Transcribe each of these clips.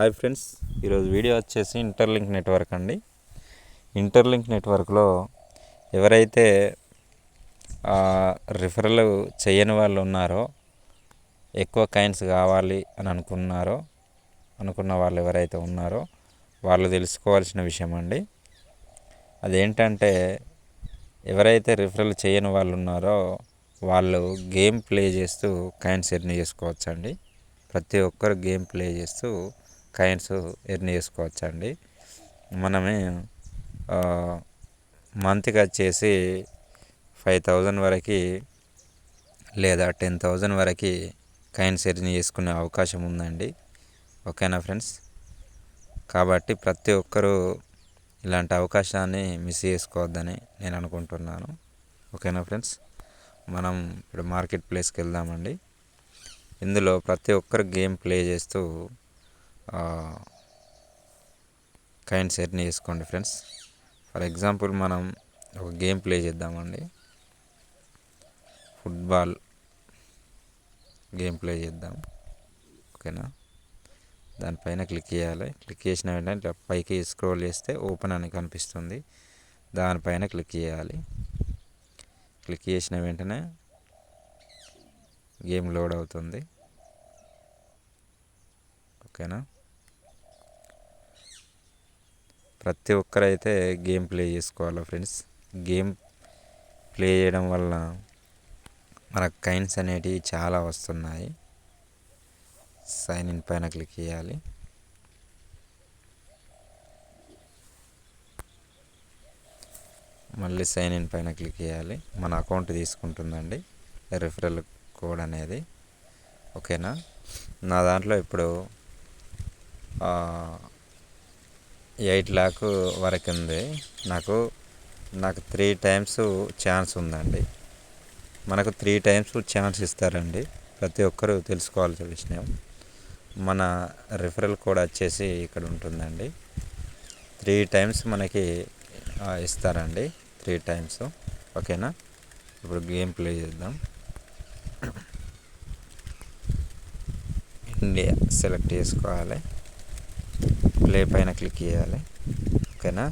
Hi friends ఈరోజు video వచ్చేసి interlink network అండి. ఇంటర్లింక్ నెట్వర్క్లో ఎవరైతే రిఫరల్ చేయని వాళ్ళు ఉన్నారో ఎక్కువ కాయిన్స్ కావాలి అని అనుకున్నారో అనుకున్న వాళ్ళు ఎవరైతే ఉన్నారో వాళ్ళు తెలుసుకోవాల్సిన విషయం అండి. అదేంటంటే ఎవరైతే రిఫరల్ చేయని వాళ్ళు ఉన్నారో వాళ్ళు గేమ్ ప్లే చేస్తూ కాయిన్స్ ఎర్న్ చేసుకోవచ్చండి. ప్రతి ఒక్కరు గేమ్ ప్లే చేస్తూ కాయిన్స్ ఎర్న్ చేసుకోవచ్చండి. మనమే మంత్కి వచ్చేసి ఫైవ్ థౌజండ్ వరకు లేదా టెన్ థౌజండ్ వరకు కాయిన్స్ ఎర్న్ చేసుకునే అవకాశం ఉందండి. ఓకేనా ఫ్రెండ్స్? కాబట్టి ప్రతి ఒక్కరూ ఇలాంటి అవకాశాన్ని మిస్ చేసుకోవద్దని నేను అనుకుంటున్నాను. ఓకేనా ఫ్రెండ్స్? మనం ఇప్పుడు మార్కెట్ ప్లేస్కి వెళ్దామండి. ఇందులో ప్రతి ఒక్కరు గేమ్ ప్లే చేస్తూ కైండ్ సెట్ని చేసుకోండి ఫ్రెండ్స్. ఫర్ ఎగ్జాంపుల్ మనం ఒక గేమ్ ప్లే చేద్దామండి. ఫుట్బాల్ గేమ్ ప్లే చేద్దాం. ఓకేనా? దానిపైన క్లిక్ చేయాలి. క్లిక్ చేసిన వెంటనే పైకి స్క్రోల్ చేస్తే ఓపెన్ అని కనిపిస్తుంది. దానిపైన క్లిక్ చేయాలి. క్లిక్ చేసిన వెంటనే గేమ్ లోడ్ అవుతుంది. ఓకేనా? ప్రతి ఒక్కరైతే గేమ్ ప్లే చేసుకోవాలి ఫ్రెండ్స్? గేమ్ ప్లే చేయడం వల్ల మనకు కైన్స్ అనేటివి చాలా వస్తున్నాయి. సైన్ ఇన్ పైన క్లిక్ చేయాలి. మళ్ళీ సైన్ ఇన్ పైన క్లిక్ చేయాలి. మన అకౌంట్ తీసుకుంటుందండి. రిఫరల్ కోడ్ అనేది. ఓకేనా? నా దాంట్లో ఇప్పుడు ఎయిట్ ల్యాక్ వరకు ఉంది. నాకు నాకు త్రీ టైమ్స్ ఛాన్స్ ఉందండి. మనకు త్రీ టైమ్స్ ఛాన్స్ ఇస్తారండి. ప్రతి ఒక్కరూ తెలుసుకోవాల్సిన విషయం. మన రిఫరల్ కోడ్ వచ్చేసి ఇక్కడ ఉంటుందండి. త్రీ టైమ్స్ మనకి ఇస్తారండి. త్రీ టైమ్స్ ఓకేనా? ఇప్పుడు గేమ్ ప్లే చేద్దాం. ఇండియా సెలెక్ట్ చేసుకోవాలి. ప్లే పైన క్లిక్ చేయాలి. ఓకేనా?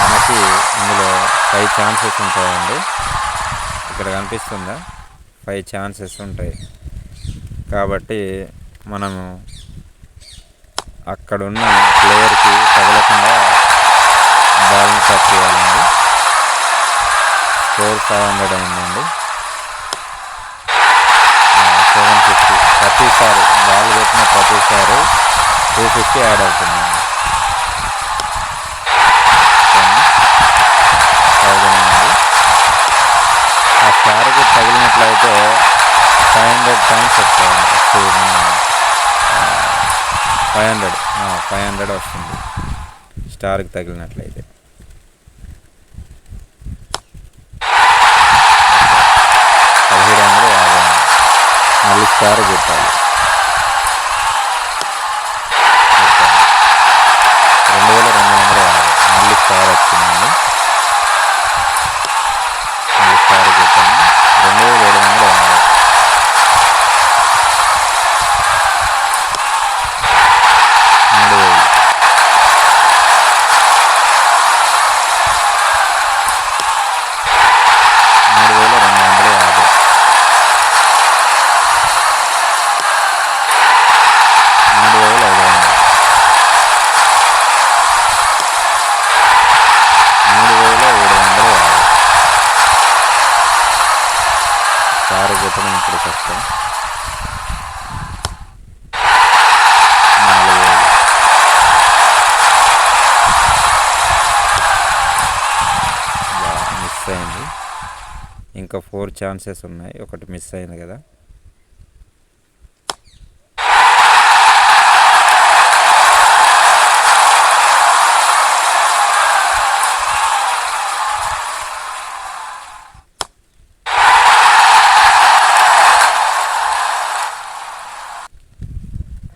మనకి ఇందులో ఫైవ్ ఛాన్సెస్ ఉంటాయండి. ఇక్కడ కనిపిస్తుందా? ఫైవ్ ఛాన్సెస్ ఉంటాయి. కాబట్టి మనము అక్కడున్న ప్లేయర్కి తగలకుండా బాల్ని టచ్ చేయాలండి. స్కోర్ ఫైవ్ హండ్రెడ్ అయిందండి. ప్రతిసారి బాల్ పెట్టిన ప్రతిసారి టూ ఫిఫ్టీ యాడ్ అవుతుందండి థౌజండ్ అండి ఆ స్టార్కి తగిలినట్లయితే ఫైవ్ హండ్రెడ్ పాయింట్స్ వస్తాయండి ఫైవ్ హండ్రెడ్ ఫైవ్ హండ్రెడ్ వస్తుంది. స్టార్కి తగిలినట్లయితే. పదిహేడు వందలు యాభై మళ్ళీ స్టార్ పెట్టాలి. ఫోర్ ఛాన్సెస్ ఉన్నాయి. ఒకటి మిస్ అయింది కదా.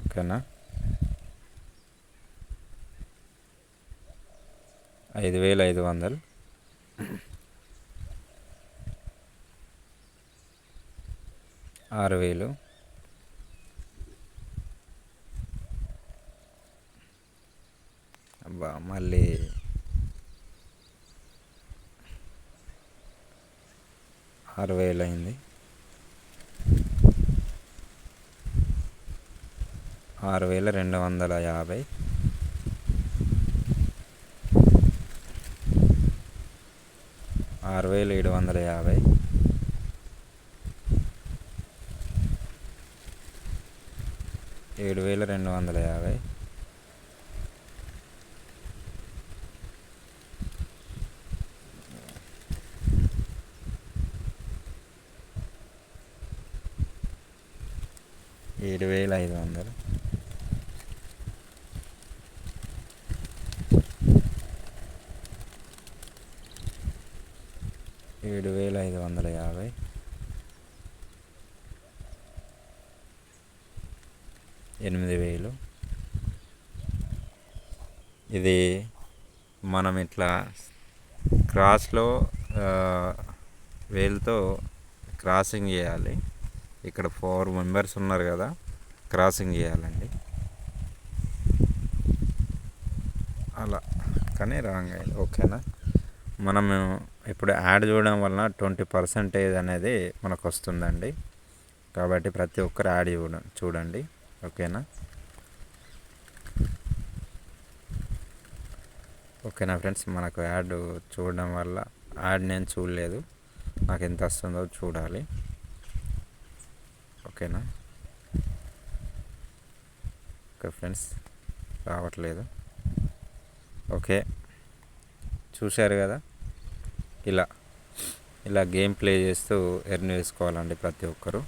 ఓకేనా? ఐదు వేల ఐదు వందలు. ఆరు వేలు. అబ్బా మళ్ళీ ఆరు వేలు అయింది ఆరు వేల రెండు వందల యాభై. ఆరు వేల ఏడు వందల యాభై. ఏడు వేల రెండు వందల యాభై. ఏడు వేల ఐదు వందలు. ఏడు వేల ఐదు వందల యాభై. ఎనిమిది వేలు. ఇది మనం ఇట్లా క్రాస్లో వేలుతో క్రాసింగ్ చేయాలి. ఇక్కడ ఫోర్ మెంబర్స్ ఉన్నారు కదా క్రాసింగ్ చేయాలండి. అలా కానీ రాంగ్ ఓకేనా? మనము ఇప్పుడు యాడ్ చూడడం వలన ట్వంటీ పర్సెంటేజ్ అనేది మనకు వస్తుందండి కాబట్టి ప్రతి ఒక్కరు యాడ్ చూడ చూడండి. ఓకేనా? ఓకేనా ఫ్రెండ్స్ మనకు యాడ్ చూడడం వల్ల యాడ్ నేను చూడలేదు. నాకు ఎంత వస్తుందో చూడాలి. ఓకేనా? ఓకే ఫ్రెండ్స్ రావట్లేదు. ఓకే చూశారు కదా? ఇలా ఇలా గేమ్ ప్లే చేస్తూ ఎర్న్ చేసుకోవాలండి ప్రతి ఒక్కరు.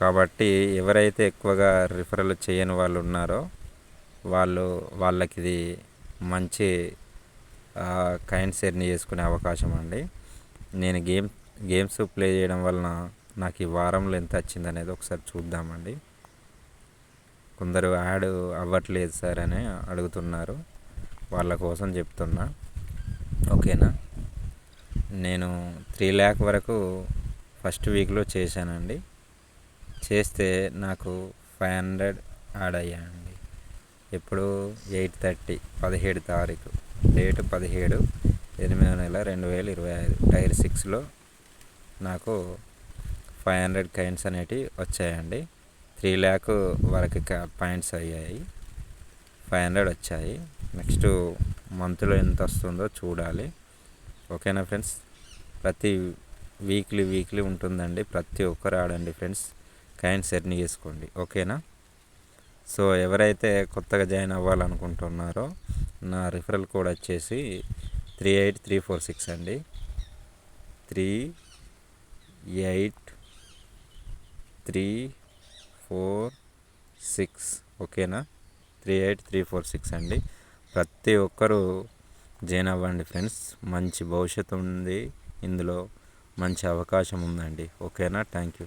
కాబట్టి ఎవరైతే ఎక్కువగా రిఫరల్ చేయని వాళ్ళు ఉన్నారో వాళ్ళు వాళ్ళకి ఇది మంచి కైండ్ ఎర్న్ చేసుకునే అవకాశం అండి. నేను గేమ్ గేమ్స్ ప్లే చేయడం వలన నాకు ఈ వారంలో ఎంత వచ్చింది అనేది ఒకసారి చూద్దామండి. కొందరు యాడ్ అవ్వట్లేదు సార్ అని అడుగుతున్నారు. వాళ్ళ కోసం చెప్తున్నా. ఓకేనా? నేను త్రీ ల్యాక్ వరకు ఫస్ట్ వీక్లో చేశానండి. చేస్తే నాకు ఫైవ్ హండ్రెడ్ యాడ్ అయ్యాయండి. ఇప్పుడు ఎయిట్ థర్టీ పదిహేడు తారీఖు. డేట్ పదిహేడు ఎనిమిదో నెల రెండు వేల ఇరవై ఐదు. టైర్ సిక్స్లో నాకు ఫైవ్ హండ్రెడ్ కైన్స్ అనేటివి వచ్చాయండి. త్రీ ల్యాక్ వరకు పాయింట్స్ అయ్యాయి. ఫైవ్ హండ్రెడ్ వచ్చాయి. నెక్స్ట్ మంత్లో ఎంత వస్తుందో చూడాలి. ఓకేనా ఫ్రెండ్స్? ప్రతి వీక్లీ వీక్లీ ఉంటుందండి. ప్రతి ఒక్కరు ఆడండి ఫ్రెండ్స్. కైండ్ ఎర్న్ చేసుకోండి. ఓకేనా? సో ఎవరైతే కొత్తగా జాయిన్ అవ్వాలనుకుంటున్నారో నా రిఫరల్ కోడ్ వచ్చేసి three eight three four six అండి. Three eight three four six. ఓకేనా? Three eight three four six అండి. ప్రతి ఒక్కరూ జాయిన్ అవ్వండి ఫ్రెండ్స్. మంచి భవిష్యత్తు ఉంది. ఇందులో మంచి అవకాశం ఉందండి. ఓకేనా? Thank you.